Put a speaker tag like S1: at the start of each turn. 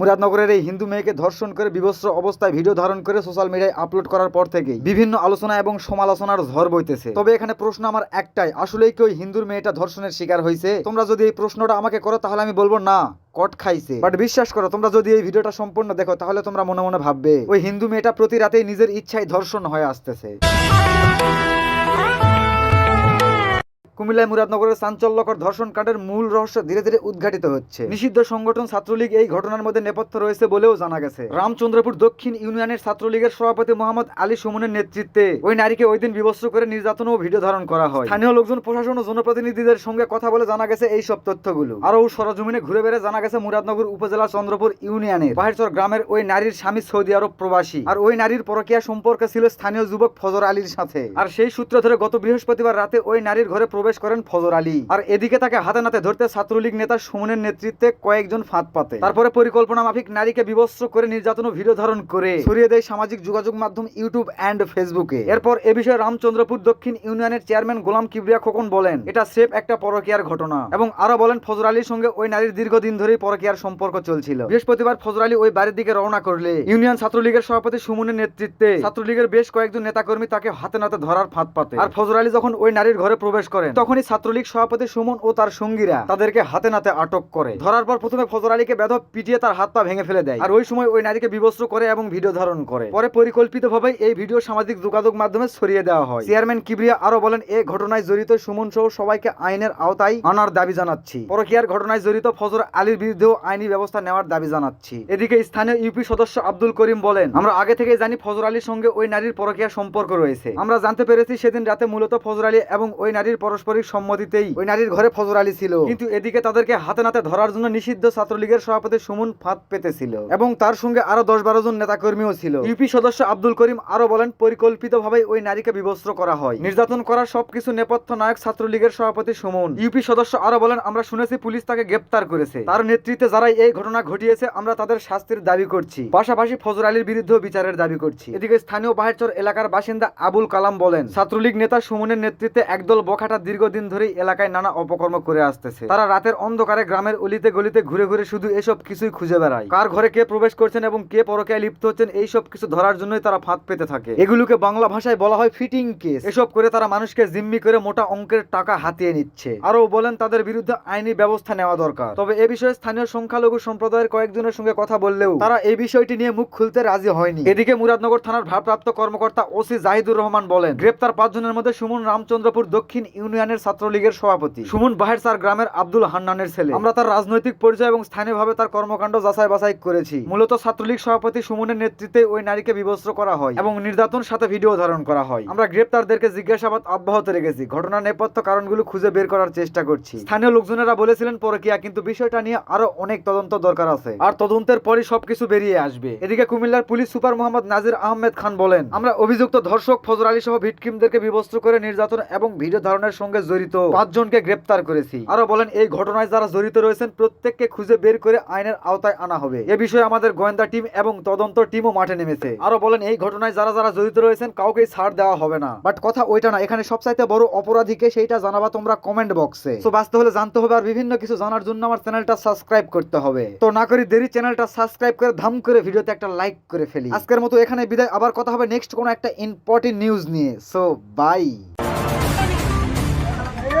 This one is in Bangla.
S1: মুরাদনগরের এই হিন্দু মেয়েকে ধর্ষণ করে বিবস্ত্র অবস্থায় ভিডিও ধারণ করে সোশ্যাল মিডিয়ায় আপলোড করার পর থেকেই বিভিন্ন আলোচনা এবং সমালোচনার ঝড় বইতেছে। তবে এখানে প্রশ্ন আমার একটাই আসলেই কি ওই হিন্দুর মেয়েটা ধর্ষণের শিকার হয়েছে তোমরা যদি এই প্রশ্নটা আমাকে করো তাহলে আমি বলব না কট খাইছে। বাট বিশ্বাস করো তোমরা যদি এই ভিডিওটা সম্পূর্ণ দেখো তাহলে তোমরা মনে মনে ভাববে ওই হিন্দু মেয়েটা প্রতি রাতেই নিজের ইচ্ছায় ধর্ষণ হয়ে আসতেছে। কুমিল্লায় মুরাদনগরের চাঞ্চল্যকর ধর্ষণ কাণ্ডের মূল রহস্য ধীরে ধীরে উদ্ঘাটিত হচ্ছে। নিষিদ্ধ সংগঠন ছাত্রলীগ এই ঘটনার মধ্যে নেপথ্য রয়েছে বলেও জানা গেছে। রামচন্দ্রপুর দক্ষিণ ইউনিয়নের ছাত্রলীগের সভাপতি মোহাম্মদ আলী সুমনের নেতৃত্বে ওই নারীকে ওই দিন বিবস্ত্র করে নির্যাতন ও ভিডিও ধারণ করা হয়। স্থানীয় লোকজন, প্রশাসন ও জনপ্রতিনিধিদের সঙ্গে কথা বলে জানা গেছে এই সব তথ্যগুলো। আরও সরজমিনে ঘুরে বেড়ে জানা গেছে মুরাদনগর উপজেলা চন্দ্রপুর ইউনিয়নের বাহেরচর গ্রামের ওই নারীর স্বামী সৌদি আরব প্রবাসী আর ওই নারীর পরকীয়া সম্পর্কে ছিল স্থানীয় যুবক ফজর আলীর সাথে। আর সেই সূত্র ধরে গত বৃহস্পতিবার রাতে ওই নারীর ঘরে প্রবেশ করেন ফজর আলী। আর এদিকে তাকে হাতে নাতে ধরতে ছাত্রলীগ নেতা সুমনের নেতৃত্বে কয়েকজন ফাঁদ পাতে। তারপরে পরিকল্পনা মাফিক নারীকে বিবস্ত্র করে নির্যাতন ও ভিডিও ধারণ করে ছড়িয়ে দেয় সামাজিক যোগাযোগ মাধ্যম ইউটিউব অ্যান্ড ফেসবুকে। এরপর এ বিষয়ে রামচন্দ্রপুর দক্ষিণ ইউনিয়নের চেয়ারম্যান গোলাম কিবরিয়া খোকন বলেন, এটা সেফ একটা পরকীয়ার ঘটনা। এবং আরও বলেন, ফজর আলীর সঙ্গে ওই নারীর দীর্ঘদিন ধরেই পরকীয়ার সম্পর্ক চলছিল। বৃহস্পতিবার ফজর আলী ওই বাড়ির দিকে রওনা করলে ইউনিয়ন ছাত্রলীগের সভাপতি সুমনের নেতৃত্বে ছাত্রলীগের বেশ কয়েকজন নেতাকর্মী তাকে হাতে নাতে ধরার ফাঁদ পাতে। আর ফজর আলী যখন ওই নারীর ঘরে প্রবেশ করেন তখনই ছাত্রলীগ সভাপতি সুমন ও তার সঙ্গীরা তাদেরকে হাতে নাতে আটক করে। ধরার পর প্রথমে ফজর আলীকে বেধক পিটিয়ে তার হাত পা ভেঙে ফেলে দেয়। আর ওই সময় ওই নারীকে বিবস্ত্র করে এবং ভিডিও ধারণ করে। পরে পরিকল্পিতভাবে এই ভিডিও সামাজিক যোগাযোগ মাধ্যমে ছড়িয়ে দেওয়া হয়। চেয়ারম্যান কিবরিয়া আরও বলেন এই ঘটনায় জড়িত সুমন সহ সবাইকে আইনের আওতায় আনার দাবি জানাচ্ছি। পরকিয়ার ঘটনায় জড়িত ফজর আলীর বিরুদ্ধেও আইনি ব্যবস্থা নেওয়ার দাবি জানাচ্ছি। এদিকে স্থানীয় ইউপি সদস্য আব্দুল করিম বলেন, আমরা আগে থেকে জানি ফজর আলীর সঙ্গে ওই নারীর পরকিয়া সম্পর্ক রয়েছে। আমরা জানতে পেরেছি সেদিন রাতে মূলত ফজর আলী এবং ওই নারীর পারস্পরিক সম্মতিতেই ওই নারীর ঘরে ফজর আলী ছিল। কিন্তু এদিকে তাদেরকে হাতে নাতে ধরার জন্য নিষিদ্ধ ছাত্রলীগের সভাপতি সুমন ফাঁদ পেতেছিল। এবং তার সঙ্গে আরও দশ বারো জন নেতাকর্মীও ছিল। ইউপি সদস্য আব্দুল করিম আরও বলেন পরিকল্পিতভাবে ওই নারীকে বিবস্ত্র করা হয়। নির্যাতন করার সবকিছু নেপথ্য নায়ক ছাত্রলীগের সভাপতি সুমন। ইউপি সদস্য আরও বলেন আমরা শুনেছি পুলিশ তাকে গ্রেপ্তার করেছে। তার নেতৃত্বে যারাই এই ঘটনা ঘটিয়েছে আমরা তাদের শাস্তির দাবি করছি। পাশাপাশি ফজর আলীর বিরুদ্ধেও বিচারের দাবি করছি। এদিকে স্থানীয় বাহেরচর এলাকার বাসিন্দা আবুল কালাম বলেন ছাত্রলীগ নেতা সুমনের নেতৃত্বে একদল বখাটা দীর্ঘদিন ধরেই এলাকায় নানা অপকর্ম করে আসতেছে। তারা রাতের অন্ধকারে গ্রামের অলিতে গলিতে ঘুরে ঘুরে শুধু এসব কিছুই খুঁজে বেড়ায়। কার ঘরে কে প্রবেশ করছেন এবং কে পরকে লিপ্ত হচ্ছেন এই সব কিছু ধরার জন্যই তারা ফাঁদ পেতে থাকে। এগুলোকে বাংলা ভাষায় বলা হয় ফিটিং কেস। এসব করে তারা মানুষকে জিম্মি করে মোটা অঙ্কের টাকা হাতিয়ে নিচ্ছে। আরও বলেন, তাদের বিরুদ্ধে আইনি ব্যবস্থা নেওয়া দরকার। তবে এ বিষয়ে স্থানীয় সংখ্যালঘু সম্প্রদায়ের কয়েকজনের সঙ্গে কথা বললেও তারা এই বিষয়টি নিয়ে মুখ খুলতে রাজি হয়নি। এদিকে মুরাদনগর থানার ভারপ্রাপ্ত কর্মকর্তা ওসি জাহিদুর রহমান বলেন, গ্রেপ্তার পাঁচজনের মধ্যে সুমন রামচন্দ্রপুর দক্ষিণ ইউনিয়নের ছাত্রলীগের সভাপতি। সুমন বাহেরসার গ্রামের আব্দুল হান্নানের ছেলে। আমরা তার রাজনৈতিক পরিচয় এবং স্থানীয়ভাবে তার কর্মকাণ্ড যাচাই বাছাই করেছি। মূলত ছাত্রলীগ সভাপতি সুমনের নেতৃত্বে ওই নারীকে বিবস্ত্র করা হয় এবং নির্যাতন সাথে ভিডিও ধারণ করা হয়। আমরা গ্রেপ্তারদেরকে জিজ্ঞাসাবাদ অব্যাহত রেখেছি। ঘটনার নেপথ্য কারণগুলো খুঁজে বের করার চেষ্টা করছি। স্থানীয় লোকজনেরা বলেছিলেন পরকিয়া, কিন্তু বিষয়টা নিয়ে আরও অনেক তদন্ত দরকার আছে। আর তদন্তের পরই সবকিছু বেরিয়ে আসবে। এদিকে কুমিল্লার পুলিশ সুপার মোহাম্মদ নাজির আহমেদ খান বলেন, আমরা অভিযুক্ত ধর্ষক ফজর আলী সহ ভিটকিমদেরকে বিবস্ত্র করে নির্যাতন এবং ভিডিও ধারণের সঙ্গে জড়িত। পাঁচজনকে গ্রেপ্তার করেছি। আরও বলেন, এই ঘটনায় যারা জড়িত রয়েছেন, প্রত্যেককে খুঁজে বের করে আইনের আওতায় আনা হবে। এ বিষয়ে আমাদের গোয়েন্দা টিম এবং তদন্ত টিমও মাঠে নেমেছে। আরও বলেন, এই ঘটনায় যারা যারা জড়িত রয়েছেন কাউকে ছাড় দেওয়া হবে না। বাট কথা ওইটা না, এখানে সবচাইতে বড় অপরাধীকে সেইটা জানাবা তোমরা কমেন্ট বক্সে তো বাঁচতে হলে জানতে হবে আর বিভিন্ন কিছু জানার জন্য আমার চ্যানেলটা সাবস্ক্রাইব করতে হবে। তো না করি দেরি, চ্যানেলটা সাবস্ক্রাইব করে ধাম করে ভিডিওতে একটা লাইক করে ফেলি। আজকের মতো এখানে বিদায়। আবার কথা হবে নেক্সট কোনো একটা ইম্পর্টেন্ট নিউজ নিয়ে। So bye